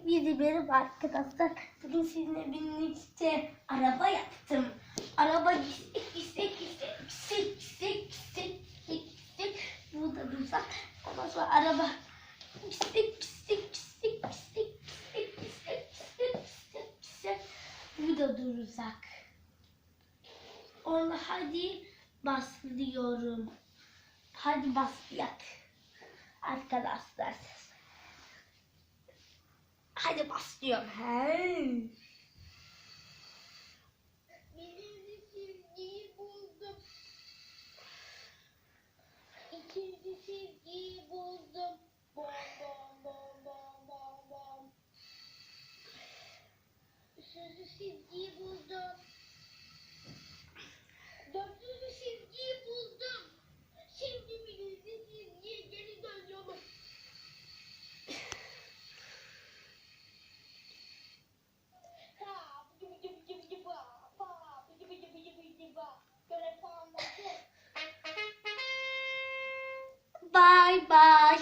Hepinize merhaba arkadaşlar. Bugün sizinle birlikte araba yaptım. Araba gitsek gitsek gitsek gitsek gitsek gitsek gitsek gitsek. Burada dursak. Ondan sonra araba gitsek gitsek gitsek gitsek gitsek gitsek gitsek gitsek gitsek. Burada dursak. Onu hadi başlıyorum. Hadi başlayak. Arkadaşlar. Hadi başlıyorum. He. Birinci çizgiyi buldum. İkinci çizgiyi buldum. Bom bom bom bom bom bom. Üçüncü çizgiyi buldum. Bye bye.